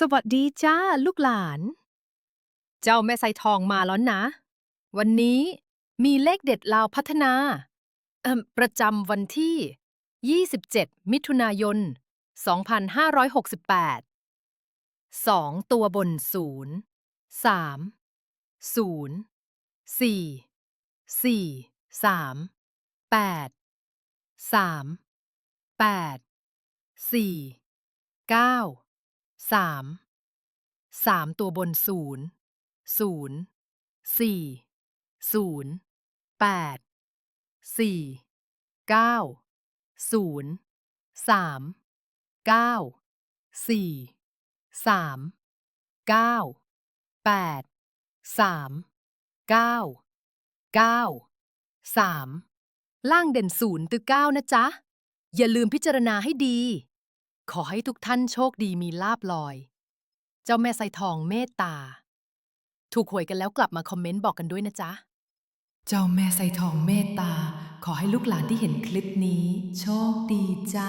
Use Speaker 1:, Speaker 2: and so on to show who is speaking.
Speaker 1: สวัสดีจ้าลูกหลาน เจ้าแม่ไซทองมาแล้วนะ วันนี้มีเลขเด็ดลาวพัฒนา ประจำวันที่ 27 มิถุนายน 2568สองตัวบนศูนย์สามศูนย์สี่สี่ สามสามตัวบนศูนย์ศูนย์สี่ศูนย์แปดสี่เก้าศูนย์สามเก้าสี่สามเก้าแปดสามเก้าเก้าสามล่างเด่นศูนย์ตึกเก้านะจ๊ะ อย่าลืมพิจารณาให้ดี ขอให้ทุกท่านโชคดีมีลาบลอย เจ้าแม่ไซทองเมตตา ถูกหวยกันแล้วกลับมาคอมเมนต์บอกกันด้วยนะจ๊ะ เจ้าแม่ไซทองเมตตา ขอให้ลูกหลานที่เห็นคลิปนี้ โชคดีจ้า